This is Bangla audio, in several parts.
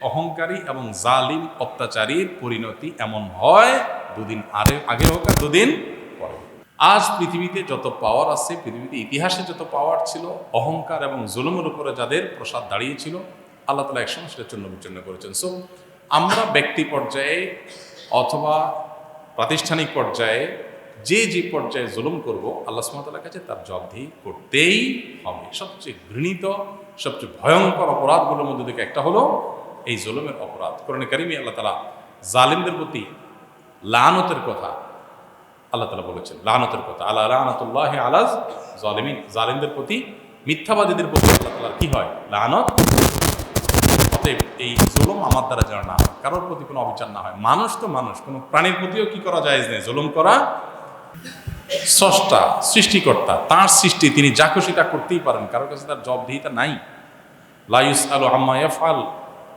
অহংকারী এবং জালিম অত্যাচারীর পরিণতি এমন হয় দুদিন আরে আগে হোক আর দুদিন পরে। আজ পৃথিবীতে যত পাওয়ার আছে, পৃথিবীতে ইতিহাসে যত পাওয়ার ছিল, অহংকার এবং জুলুমের উপরে যাদের প্রসাদ দাঁড়িয়েছিল, আল্লাহ তালা একসময় সেটা চূর্ণ বিচূর্ণ করেছেন। সো আমরা ব্যক্তি পর্যায়ে অথবা প্রাতিষ্ঠানিক পর্যায়ে যে যে পর্যায়ে জুলুম করব, আল্লাহ সুমতালার কাছে তার জবাবদিহি করতেই হবে। সবচেয়ে ঘৃণিত, সবচেয়ে ভয়ঙ্কর অপরাধগুলোর মধ্যে থেকে একটা হলো এই জুলুমের অপরাধ। কোরআন কারিমি আল্লাহ তালা জালিমদের প্রতি লানতের কথা আল্লাহ তালা বলেছেন, লানতের কথা। আল্লাহ লানতুল্লাহ আলাজ জালিমিন। জালিমদের প্রতি, মিথ্যাবাদীদের প্রতি আল্লাহ তালার কি হয়? লানত। অতএব এই জুলুম আমার দ্বারা যেন না হয়, কারোর প্রতি কোনো অবিচার না হয়। মানুষ তো মানুষ, কোনো প্রাণীর প্রতিও কি করা যায় নেই? জুলুম করা স্রষ্টা সৃষ্টিকর্তা, তার সৃষ্টি তিনি যা খুশি তা করতেই পারেন, কারোর কাছে তার জবাবদিহিতা নাই। লাইস আলু আম্মা আল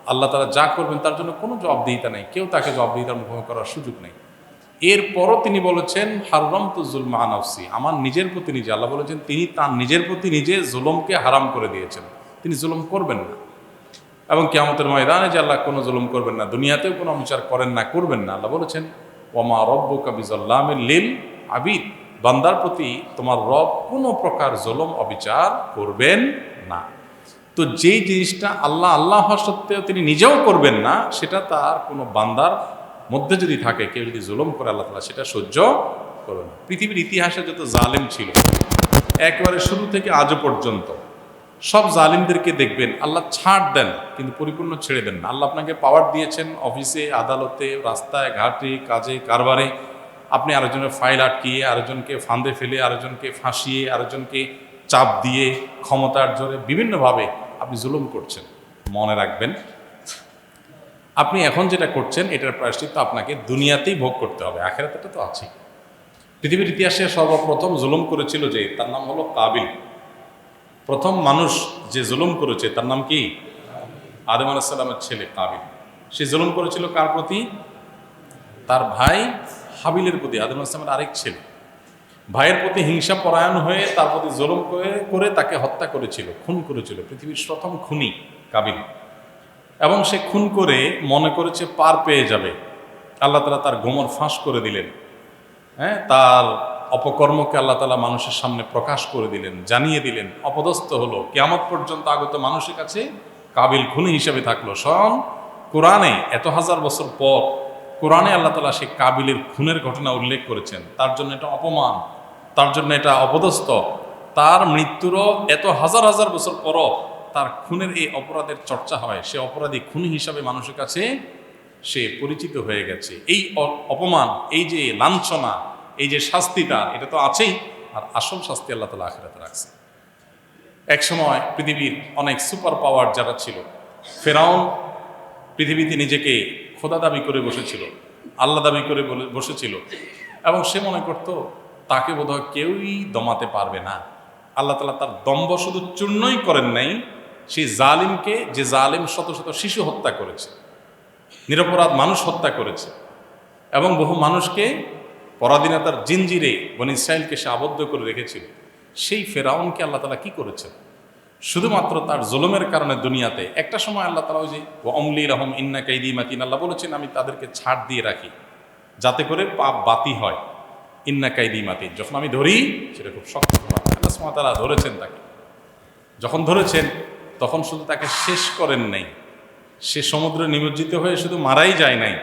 আল্লাহ তারা যা করবেন তার জন্য কোনো জবাবদিহিতা নেই। কেউ তাকে জবাবদিহিতার মুখোমুখি করার সুযোগ নেই। এরপরও তিনি বলেছেন হাররম তো জুলমা আনফসি আমার নিজের প্রতি নিজে, আল্লাহ বলেছেন, তিনি তার নিজের প্রতি নিজে জুলমকে হারাম করে দিয়েছেন। তিনি জুলম করবেন না। এবং কেয়ামতের ময়দানে যে আল্লাহ কোনো জুলুম করবেন না, দুনিয়াতেও কোনো বিচার করেন না, করবেন না, আল্লাহ বলেছেন ওমা রব্বু কাবিজাল্লামের লিল আবিদ। বান্দার প্রতি তোমার রব কোনো প্রকার জুলুম, অবিচার করবেন না। তো যেই জিনিসটা আল্লাহ আল্লাহ হওয়া সত্ত্বেও তিনি নিজেও করবেন না, সেটা তার কোনো বান্দার মধ্যে যদি থাকে, কেউ যদি জুলুম করে আল্লাহ তালা সেটা সহ্য করবে না। পৃথিবীর ইতিহাসে যত জালেম ছিল, একবারে শুরু থেকে আজও পর্যন্ত সব জালিমদেরকে দেখবেন, আল্লাহ ছাড় দেন, কিন্তু পরিপূর্ণ ছেড়ে দেন না। আল্লাহ আপনাকে পাওয়ার দিয়েছেন অফিসে আদালতে, রাস্তায়, ঘাটে, কাজে, কারবারে। আপনি আরেকজনের ফাইল আটকিয়ে, আরেকজনকে ফান্দে ফেলে, আরেকজনকে ফাঁসিয়ে, আরেকজনকে চাপ দিয়ে ক্ষমতার জোরে বিভিন্নভাবে আপনি জুলুম করছেন। মনে রাখবেন, আপনি এখন যেটা করছেন, এটার প্রায়শ্চিত্ত আপনাকে দুনিয়াতেই ভোগ করতে হবে আখেরাতে তো আছেই। পৃথিবীর ইতিহাসে সর্বপ্রথম জুলুম করেছিল যে, তার নাম হলো কাবিল। প্রথম মানুষ যে জুলুম করেছে, তার নাম কি? আদম আলাহিসাল্লামের ছেলে কাবিল। সে জুলুম করেছিল কার প্রতি? তার ভাই হাবিলের প্রতি, আদম আলাহিসামের আরেক ছেলে। ভাইয়ের প্রতি হিংসা পরায়ণ হয়ে, তার প্রতি জুলুম করে তাকে হত্যা করেছিল, খুন করেছিল, পৃথিবীর প্রথম খুনি কাবিল। এবং সে খুন করে মনে করেছে পার পেয়ে যাবে। আল্লাহ তালা তার গোমর ফাঁস করে দিলেন। হ্যাঁ তার অপকর্মকে আল্লাহ তালা মানুষের সামনে প্রকাশ করে দিলেন, জানিয়ে দিলেন, অপদস্থ হলো। কেয়ামত পর্যন্ত আগত মানুষের কাছে কাবিল খুনি হিসেবে থাকল। স্বয়ং কোরআনে এত হাজার বছর পর কোরআনে আল্লাহ তালা সে কাবিলের খুনের ঘটনা উল্লেখ করেছেন। তার জন্য এটা অপমান। তার জন্য এটা অপদস্থ। তার মৃত্যুরও এত হাজার হাজার বছর পরও তার খুনের এই অপরাধের চর্চা হয়। সে অপরাধী খুনি হিসাবে মানুষের কাছে সে পরিচিত হয়ে গেছে। এই অপমান, এই যে লাঞ্ছনা, এই যে শাস্তিটা, এটা তো আছেই। আর আসল শাস্তি আল্লাহ তালা আখেরাতে রাখছে। একসময় পৃথিবীর অনেক সুপার পাওয়ার যারা ছিল, ফেরাউন পৃথিবীতে নিজেকে খোদা দাবি করে বসেছিল, আল্লাহ দাবি করে বসেছিল। এবং সে মনে করত তাকে বোধহয় কেউই দমাতে পারবে না। আল্লাহ তালা তার দম্ভ শুধু চূর্ণই করেন নাই, সেই জালিমকে, যে জালিম শত শত শিশু হত্যা করেছে, নিরপরাধ মানুষ হত্যা করেছে এবং বহু মানুষকে পরাধীনতার জিঞ্জিরে বন ইসরায়েলকে সে আবদ্ধ করে রেখেছিল। সেই ফেরাউনকে আল্লাহ তালা কি করেছেন? শুধুমাত্র তার জুলুমের কারণে দুনিয়াতে। একটা সময় আল্লাহ তালা ওই যে অমলি রহম ইন্না কাইদি মাতিন আল্লাহ বলেছেন, আমি তাদেরকে ছাড় দিয়ে রাখি, যাতে করে পাপ বাতি হয়। ইন্না কাইদি মাতিন যখন আমি ধরি, সেটা খুব শক্ত। আল্লাহ ধরেছেন তাকে। যখন ধরেছেন, তখন শুধু তাকে শেষ করেন নাই। সে সমুদ্রে নিমজ্জিত হয়ে শুধু মারাই যায় নাই।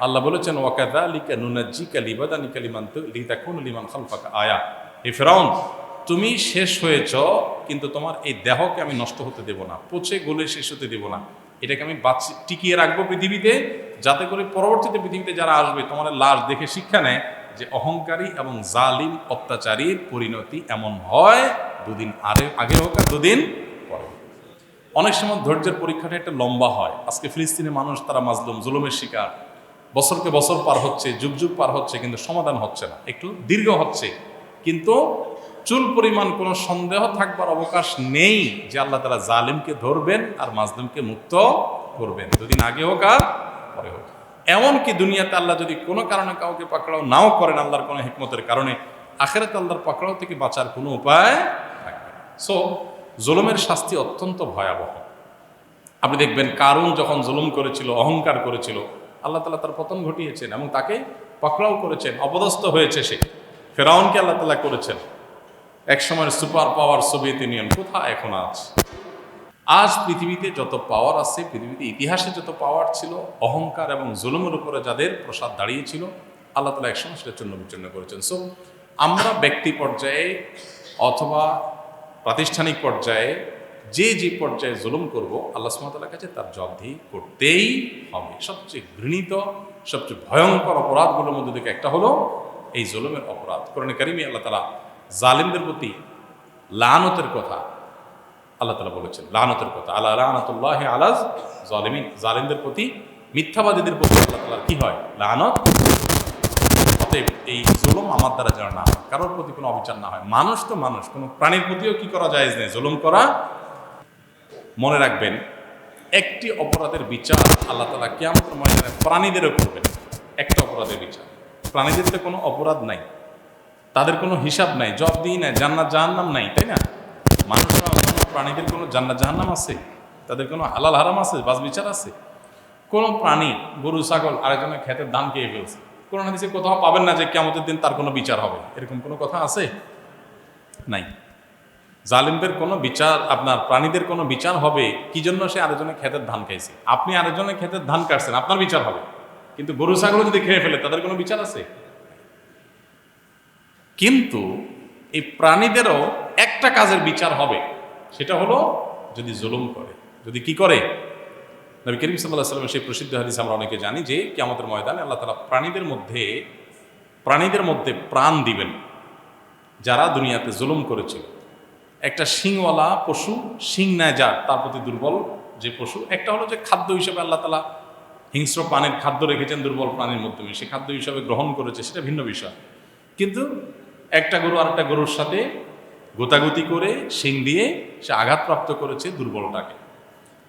আল্লাহ বলেছেন ওয়াকাদা লিকা নুনাজ্জি কালিবাদানি কালিমান লিতা কোন লিমান খালফাকা আয়া। হে ফেরাউন, তুমি শেষ হয়েছ, কিন্তু তোমার এই দেহকে আমি নষ্ট হতে দেব না। পচে গলে শেষ হতে দেব না। এটাকে আমি বাঁচি, টিকিয়ে রাখব পৃথিবীতে, যাতে করে পরবর্তীতে পৃথিবীতে যারা আসবে তোমার লাশ দেখে শিক্ষা নেয় যে অহংকারী এবং জালিম অত্যাচারীর পরিণতি এমন হয় দুদিন আরে আগে হোক আর দুদিন পরে। অনেক সময় ধৈর্যের পরীক্ষাটা একটা লম্বা হয়। আজকে ফিলিস্তিনের মানুষ, তারা মাজলুম, জুলুমের শিকার। বছরকে বছর পার হচ্ছে, যুগ যুগ পার হচ্ছে, কিন্তু সমাধান হচ্ছে না। একটু দীর্ঘ হচ্ছে। কিন্তু চুল পরিমাণ কোনো সন্দেহ থাকবার অবকাশ নেই যে আল্লাহ তারা জালিমকে ধরবেন আর মাজলুমকে মুক্ত করবেন। দুদিন আগে হোক আর পরে হোক। এমনকি দুনিয়াতে আল্লাহ যদি কোনো কারণে কাউকে পাকড়াও নাও করেন আল্লাহর কোনো হিকমতের কারণে, আখেরাতে আল্লাহর পাকড়াও থেকে বাঁচার কোনো উপায় থাকবে সো জুলুমের শাস্তি অত্যন্ত ভয়াবহ। আপনি দেখবেন কারুন যখন জুলুম করেছিল, অহংকার করেছিল, আল্লাহ তালা তার পতন ঘটিয়েছেন এবং তাকে পকড়াও করেছেন, অপদস্থ হয়েছে সে। ফেরাউনকে আল্লাহ তালা করেছেন। এক সময়ের সুপার পাওয়ার সোভিয়েত ইউনিয়ন কোথায় এখন আছে? আজ পৃথিবীতে যত পাওয়ার আছে, পৃথিবীতে ইতিহাসে যত পাওয়ার ছিল, অহংকার এবং জুলুমের উপরে যাদের প্রসাদ দাঁড়িয়েছিল, আল্লাহ তালা একসময় সেটা চূর্ণ বিচ্ছিন্ন করেছেন। সো আমরা ব্যক্তি পর্যায়ে অথবা প্রাতিষ্ঠানিক পর্যায়ে যে যে পর্যায়ে জুলুম করব, আল্লাহ সুমতাল্লাহ কাছে তার জবাবদিহি করতেই হবে। সবচেয়ে ঘৃণিত, সবচেয়ে ভয়ঙ্কর অপরাধগুলোর মধ্যে থেকে একটা হলো এই জুলুমের অপরাধ। কোরআন কারিমি আল্লাহ তালা জালিমদের প্রতি লানতের কথা আল্লাহ তালা বলেছেন লানতের কথা আল্লাহ লানতুল্লাহ আলাজ জালিমিন। জালিমদের প্রতি, মিথ্যাবাদীদের প্রতি আল্লাহ তালার কি হয়? লানত অতএব এই জুলুম আমার দ্বারা যেন না হয়, কারোর প্রতি কোনো অবিচার না হয়। মানুষ তো মানুষ, কোনো প্রাণীর প্রতিও কি করা যায় নেই? জুলুম করা। মনে রাখবেন, একটি অপরাধের বিচার আল্লাহ তালা কেমন ময়দানে প্রাণীদেরও করবেন। একটা অপরাধের বিচার। প্রাণীদের তো কোনো অপরাধ নাই। তাদের কোনো হিসাব নাই। জব দিই নাই, জান্নাত জাহান্নাম নাই, তাই না? মানুষরা প্রাণীদের কোনো জান্নাত, জাহান্নাম আছে? তাদের কোনো হালাল হারাম আছে? বাস বিচার আছে? কোনো প্রাণী, গরু, ছাগল আরেকজনের ক্ষেতের ধান খেয়ে ফেলছে। কোনো হাদিসে কোথাও পাবেন না যে কেমতের দিন তার কোনো বিচার হবে। এরকম কোনো কথা আছে? নাই। জালিমদের কোনো বিচার, আপনার প্রাণীদের কোনো বিচার হবে কি জন্য সে আরেকজনের ক্ষেতের ধান খাইছে? আপনি আরেকজনের ক্ষেতের ধান কাটছেন, আপনার বিচার হবে। কিন্তু গরু ছাগল যদি খেয়ে ফেলে, তাদের কোনো বিচার আছে? কিন্তু এই প্রাণীদেরও একটা কাজের বিচার হবে। সেটা হলো যদি জুলুম করে। যদি কি করে? নবী করিম সাল্লাহ সাল্লামের সেই প্রসিদ্ধ হাদিস আমরা অনেকে জানি যে কেমতের ময়দানে আল্লাহ তালা প্রাণীদের মধ্যে প্রাণীদের মধ্যে প্রাণ দিবেন। যারা দুনিয়াতে জুলুম করেছিল। একটা শিংওয়ালা পশু শিং নেয় যার, তার প্রতি দুর্বল যে পশু, একটা হলো যে খাদ্য হিসেবে আল্লাহ তালা হিংস্র প্রাণীর খাদ্য রেখেছেন দুর্বল প্রাণীর মাধ্যমে সে খাদ্য হিসাবে গ্রহণ করেছে, সেটা ভিন্ন বিষয়। কিন্তু একটা গরু আরেকটা গরুর সাথে গোতাগুতি করে শিং দিয়ে সে আঘাতপ্রাপ্ত করেছে দুর্বলটাকে।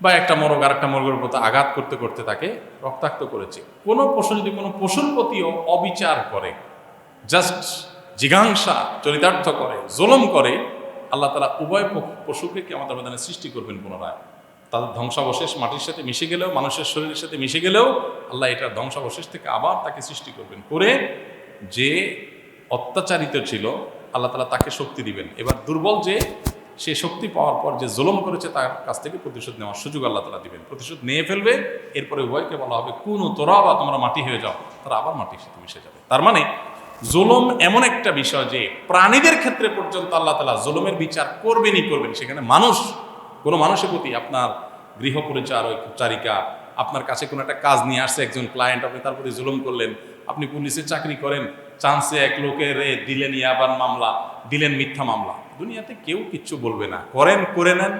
বা একটা মরগ আর একটা মরগের প্রতি আঘাত করতে করতে তাকে রক্তাক্ত করেছে। কোনো পশু যদি কোনো পশুর প্রতিও অবিচার করে জাস্ট জিঘাংসা, চরিতার্থ করে, জুলুম করে, আল্লাহ তালা উভয় পশুকে কি আমাদের ময়দানে সৃষ্টি করবেন পুনরায়। তাদের ধ্বংসাবশেষ মাটির সাথে মিশে গেলেও, মানুষের শরীরের সাথে মিশে গেলেও আল্লাহ এটার ধ্বংসাবশেষ থেকে আবার তাকে সৃষ্টি করবেন করে যে অত্যাচারিত ছিল আল্লাহ তালা তাকে শক্তি দিবেন। এবার দুর্বল যে, সে শক্তি পাওয়ার পর যে জুলম করেছে তার কাছ থেকে প্রতিশোধ নেওয়ার সুযোগ আল্লাহ তালা দিবেন। প্রতিশোধ নিয়ে ফেলবে, এরপরে উভয়কে বলা হবে, কোন তোরা বা তোমরা মাটি হয়ে যাও। তারা আবার মাটির সাথে মিশে যাবে। তার মানে জুলুম এমন একটা বিষয় যে, প্রাণীদের ক্ষেত্রে পর্যন্ত আল্লাহ তালা জুলুমের বিচার করবেনই করবেন। সেখানে মানুষ, কোনো মানুষের প্রতি আপনার গৃহ পরিচারিকা আপনার কাছে কোনো একটা কাজ নিয়ে আসছে, একজন ক্লায়েন্ট আপনি তার প্রতি জুলুম করলেন, আপনি পুলিশে চাকরি করেন চান্সে এক লোকের দিলেন ইয়াবান মামলা, দিলেন মিথ্যা মামলা। দুনিয়াতে কেউ কিচ্ছু বলবে না। করেন, করে নেন,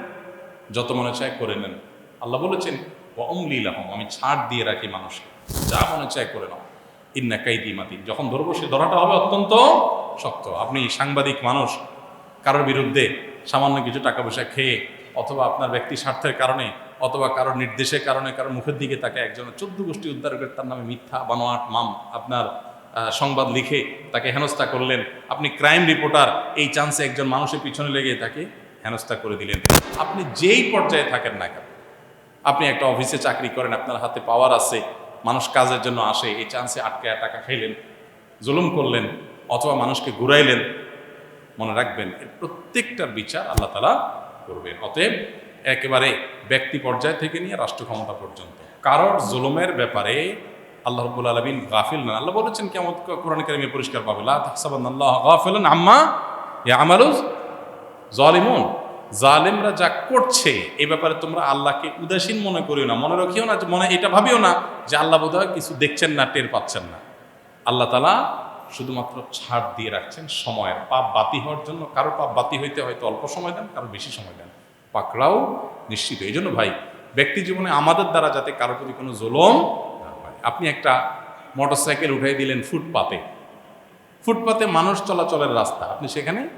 যত মনে চায় করে নেন। আল্লাহ বলেছেন অমলিলাহম আমি ছাড় দিয়ে রাখি মানুষকে। যা মনে চায় করে নাও। ইন্না কাইদি মাতি যখন ধরবো, সে ধরাটা হবে অত্যন্ত শক্ত। আপনি সাংবাদিক মানুষ, কারোর বিরুদ্ধে সামান্য কিছু টাকা পয়সা খেয়ে, অথবা আপনার ব্যক্তি স্বার্থের কারণে, অথবা কারোর নির্দেশের কারণে, কারোর মুখের দিকে তাকে একজন চোদ্দ গোষ্ঠী উদ্ধার করে তার নামে মিথ্যা, বানোয়াট, মাম, আপনার সংবাদ লিখে তাকে হেনস্থা করলেন। আপনি ক্রাইম রিপোর্টার, এই চান্সে একজন মানুষের পিছনে লেগে তাকে হেনস্থা করে দিলেন। আপনি যেই পর্যায়ে থাকেন না কেন, আপনি একটা অফিসে চাকরি করেন, আপনার হাতে পাওয়ার আছে, মানুষ কাজের জন্য আসে, এই চান্সে আটকে টাকা খাইলেন, জুলুম করলেন, অথবা মানুষকে ঘুরাইলেন, মনে রাখবেন, এর প্রত্যেকটার বিচার আল্লাহ তালা করবেন। অতএব একেবারে ব্যক্তি পর্যায় থেকে নিয়ে রাষ্ট্র ক্ষমতা পর্যন্ত। কারোর জুলুমের ব্যাপারে আল্লাহ রব্বুল আলমিন গাফিল না। আল্লাহ বলেছেন কেমন কোরআন কারিমে পরিষ্কার পাবে। আল্লাহ গাফিলান আম্মা ইয়ামালুজ জালিমুন জালিমরা যা করছে এই ব্যাপারে তোমরা আল্লাহকে উদাসীন মনে করিও না, মনে রাখিও না, মনে এটা ভাবিও না যে আল্লাহ বোধহয় কিছু দেখছেন না, টের পাচ্ছেন না। আল্লাহ তালা শুধুমাত্র ছাড় দিয়ে রাখছেন সময়ের। পাপ বাতি হওয়ার জন্য কারও পাপ বাতি হইতে হয়তো অল্প সময় দেন, কারও বেশি সময় দেন। পাকড়াও নিশ্চিত। এই জন্য ভাই, ব্যক্তি জীবনে আমাদের দ্বারা যাতে কারও প্রতি কোনো জোলম আপনি একটা মোটরসাইকেল উঠাই দিলেন ফুটপাতে। ফুটপাতে মানুষ চলাচলের রাস্তা। আপনি সেখানে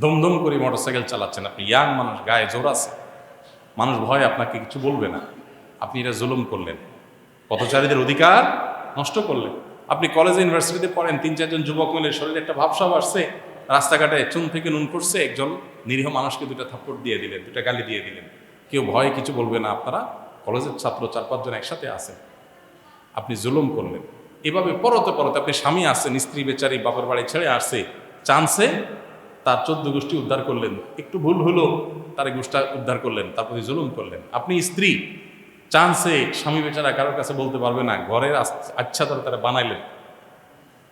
ধুমধুম করে মোটরসাইকেল চালাচ্ছেন। আপনি ইয়াং মানুষ, গায়ে জোর আছে। মানুষ ভয় আপনাকে কিছু বলবে না। আপনি এটা জুলুম করলেন। পথচারীদের অধিকার নষ্ট করলেন। আপনি কলেজ ইউনিভার্সিটিতে পড়েন, তিন, চারজন যুবক মিলে শরীরে একটা ভাবসাব আসছে। রাস্তাঘাটে চুন থেকে নুন করছে একজন নিরীহ মানুষকে দুটা থাপ্পড় দিয়ে দিলেন, দুটা গালি দিয়ে দিলেন। কেউ ভয়ে কিছু বলবে না। আপনারা কলেজের ছাত্র চার, পাঁচজন একসাথে আছেন। আপনি জুলুম করলেন। এভাবে পরতে পরতে আপনি স্বামী আসছেন, স্ত্রী, বেচারি, বাপের বাড়ি ছেড়ে আসছে চান্সে তার চোদ্দ গোষ্ঠী উদ্ধার করলেন। একটু ভুল হলো, তার গোষ্ঠা উদ্ধার করলেন, তারপরে জুলুম করলেন। আপনি স্ত্রী চান্সে স্বামী, বেচারা কারোর কাছে বলতে পারবে না, ঘরের আচ্ছাদন তারা বানাইলেন।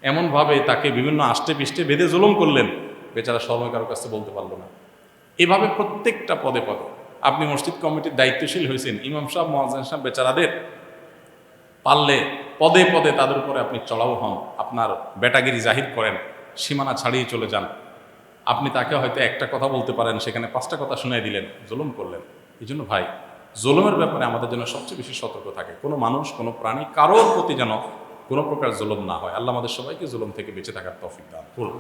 এমনভাবে তাকে বিভিন্ন আষ্টে পিষ্টে বেঁধে জুলুম করলেন, বেচারা সময় কারোর কাছে বলতে পারল না। এভাবে প্রত্যেকটা পদে পদে আপনি মসজিদ কমিটির দায়িত্বশীল হয়েছেন, ইমাম সাহেব, মহাজান সাহেব, বেচারাদের পারলে পদে পদে তাদের উপরে আপনি চড়াও হন, আপনার বেটাগিরি জাহির করেন, সীমানা ছাড়িয়ে চলে যান। আপনি তাকে হয়তো একটা কথা বলতে পারেন, সেখানে পাঁচটা কথা শুনিয়ে দিলেন, জুলুম করলেন। এই জন্য ভাই, জুলুমের ব্যাপারে আমাদের জন্য সবচেয়ে বেশি সতর্ক থাকে। কোনো মানুষ, কোনো প্রাণী, কারোর প্রতি যেন কোনো প্রকার জুলুম না হয়। আল্লাহ আমাদের সবাইকে জুলুম থেকে বেঁচে থাকার তফিক দান করুন।